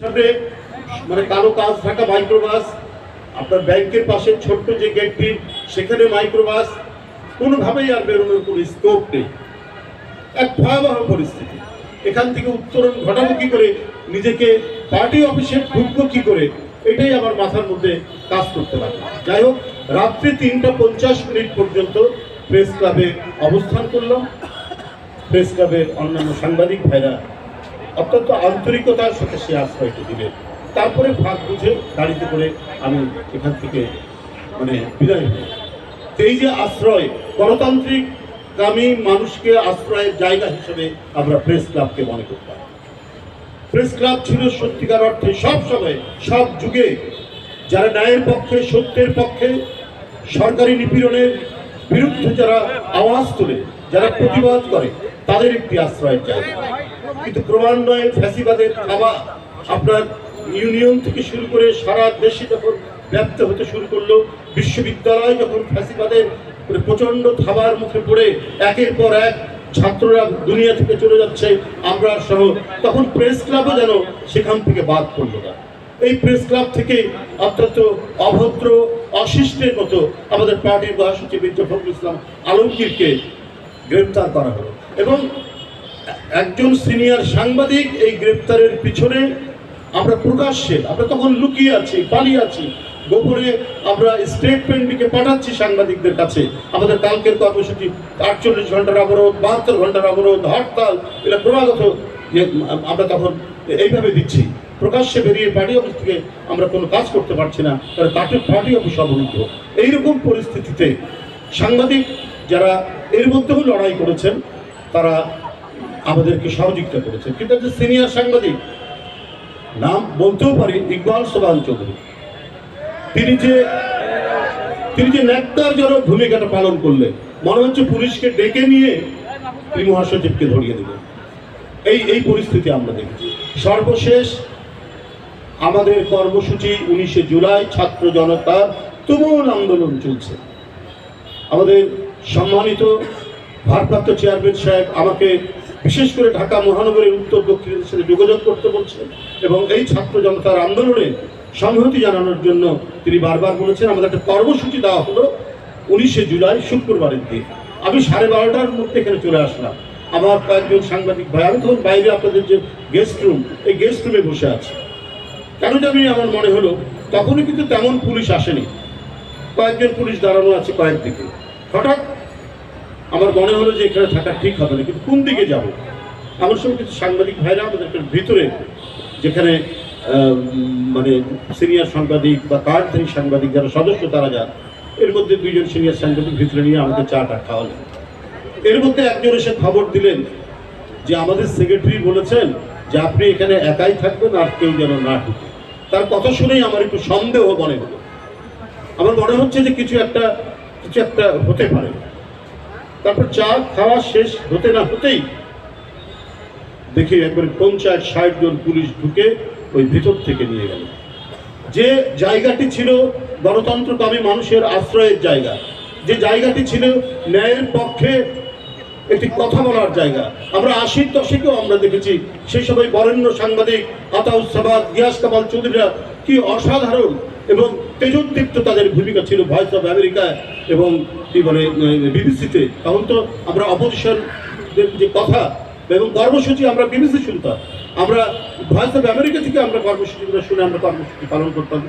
সাথে মানে কারও কাজ থাকা মাইক্রোবাস, আপনার ব্যাংকের পাশে ছোট্ট যে গেটটি সেখানে মাইক্রোবাস, কোনোভাবেই আর বেরোনোর কোনো স্কোপ নেই। এক ভয়াবহ পরিস্থিতি। এখান থেকে উত্তরণ ঘটাবো কি করে? নিজেকে পার্টি অফিসে ঢুকবো কি করে? এটাই আমার মাথার মধ্যে কাজ করতে পারে যাই হোক, রাত্রি তিনটা পঞ্চাশ মিনিট পর্যন্ত প্রেস ক্লাবে অবস্থান করলাম। প্রেস ক্লাবের অন্যান্য সাংবাদিক ভাইরা অত্যন্ত আন্তরিকতার সাথে সে আশ্রয়টি দিলেন তারপরে ভাগ বুঝে গাড়িতে করে আমি এখান থেকে মানে বিদায় হই। এই যে আশ্রয়, গণতান্ত্রিক গ্রামী মানুষকে আশ্রয়ের জায়গা হিসেবে আমরা প্রেস ক্লাবকে মনে করতাম প্রেস ক্লাব ছিল সত্যিকার অর্থে সব সময়, সব যুগে যারা ন্যায়ের পক্ষে, সত্যের পক্ষে, সরকারি নিপীড়নের বিরুদ্ধে যারা আওয়াজ তোলে, যারা প্রতিবাদ করে, তাদের একটি আশ্রয়ের জায়গা। কিন্তু ক্রমান্বয়ে ফ্যাসিবাদের খাওয়া আপনার ইউনিয়ন থেকে শুরু করে সারা দেশে যখন ব্যাপ্ত হতে শুরু করল, বিশ্ববিদ্যালয় যখন ফ্যাসিবাদের প্রচণ্ড থাবার মুখে পড়ে, একের পর এক ছাত্ররা দুনিয়া থেকে চলে যাচ্ছে আমরা সহ, তখন প্রেস ক্লাবও যেন সেখান থেকে বাদ পড়ল না। এই প্রেস ক্লাব থেকে অত্যন্ত অভদ্র, অশিষ্টের মতো আমাদের পার্টির মহাসচিব মির্জা ফখরুল ইসলাম আলমগীরকে গ্রেপ্তার করা হলো। এবং একজন সিনিয়র সাংবাদিক এই গ্রেপ্তারের পিছনে আমরা প্রকাশ্যে, আমরা তখন লুকিয়ে আছি, পালিয়ে আছি। গোপনে আমরা স্টেটমেন্ট লিখে পাঠাচ্ছি সাংবাদিকদের কাছে। আমাদের কালকের কর্মসূচি, আটচল্লিশ ঘণ্টার অবরোধ, বাহাত্তর ঘণ্টার অবরোধ, হরতাল, এটা ক্রমাগত আমরা তখন এইভাবে দিচ্ছি। প্রকাশ্যে বেরিয়ে পার্টি অফিস থেকে আমরা কোনো কাজ করতে পারছি না, তাহলে পার্টি পার্টি অফিস অবরুদ্ধ। এইরকম পরিস্থিতিতে সাংবাদিক যারা এর মধ্যেও লড়াই করেছেন, তারা আমাদেরকে সহযোগিতা করেছেন। কিন্তু একজন সিনিয়র সাংবাদিক, নাম বলতেও পারি, ইকবাল সোবান চৌধুরী। তিনি যে তিনি যে ন্যাক্তারজনক ভূমিকাটা পালন করলেন, মনে হচ্ছে পুলিশকে ডেকে নিয়ে তিনি মহাসচিবকে ধরিয়ে দিলেন। এই এই পরিস্থিতি আমরা দেখেছি। সর্বশেষ আমাদের কর্মসূচি উনিশে জুলাই, ছাত্র জনতার তুমুল আন্দোলন চলছে। আমাদের সম্মানিত ভারপ্রাপ্ত চেয়ারম্যান সাহেব আমাকে বিশেষ করে ঢাকা মহানগরীর উত্তর দক্ষিণের সাথে যোগাযোগ করতে বলছেন এবং এই ছাত্র জনতার আন্দোলনে সংহতি জানানোর জন্য তিনি বারবার বলেছেন, আমাদের একটা কর্মসূচি দেওয়া হলো উনিশে জুলাই, শুক্রবারের দিন। আমি সাড়ে বারোটার মধ্যে এখানে চলে আসলাম। আমার কয়েকজন সাংবাদিক ভাই আমি তখন বাইরে আপনাদের যে গেস্ট রুম এই গেস্ট রুমে বসে আছি। কেন জানি আমার মনে হলো তখনই কিন্তু তেমন পুলিশ আসেনি। কয়েকজন পুলিশ দাঁড়ানো আছে কয়েক দিকে হঠাৎ আমার মনে হলো যে এখানে থাকা ঠিক হবে না, কিন্তু কোন দিকে যাব? আমার সঙ্গে কিছু সাংবাদিক ভাইরা আমাদের ভিতরে যেখানে মানে সিনিয়র সাংবাদিক বা কার্ডধারী সাংবাদিক যারা সদস্য তারা যান। এর মধ্যে দুইজন সিনিয়র সাংবাদিক ভিতরে নিয়ে আমাদের চাটা খাওয়ালেন। এর মধ্যে একজন এসে খবর দিলেন যে আমাদের সেক্রেটারি বলেছেন যে আপনি এখানে একাই থাকবেন আর কেউ যেন না ঢুকে। তার কথা শুনেই আমার একটু সন্দেহ মনে হলো আমার মনে হচ্ছে যে কিছু একটা কিছু একটা হতে পারে। তারপর চা খাওয়া শেষ হতে না হতেই দেখি একবার পঞ্চায়েত ষাট জন পুলিশ ঢুকে ওই ভিতর থেকে নিয়ে গেল। যে জায়গাটি ছিল গণতন্ত্রকামী মানুষের আশ্রয়ের জায়গা, যে জায়গাটি ছিল ন্যায়ের পক্ষে একটি কথা বলার জায়গা, আমরা আশির দশকেও আমরা দেখেছি, সেই সময় বরেণ্য সাংবাদিক আতাউসাবাদ গিয়াস কামাল চৌধুরীরা কি অসাধারণ এবং তেজোদ্দীপ্ত তাদের ভূমিকা ছিল ভয়েস অফ আমেরিকা এবং কি বলে বিবিসিতে। তখন তো আমরা অপোজিশন যে কথা এবং কর্মসূচি আমরা বিবিসি শুনতাম। আমরা ভয়েস অফ আমেরিকা থেকে আমরা কর্মসূচিগুলো শুনে আমরা কর্মসূচি পালন করতাম।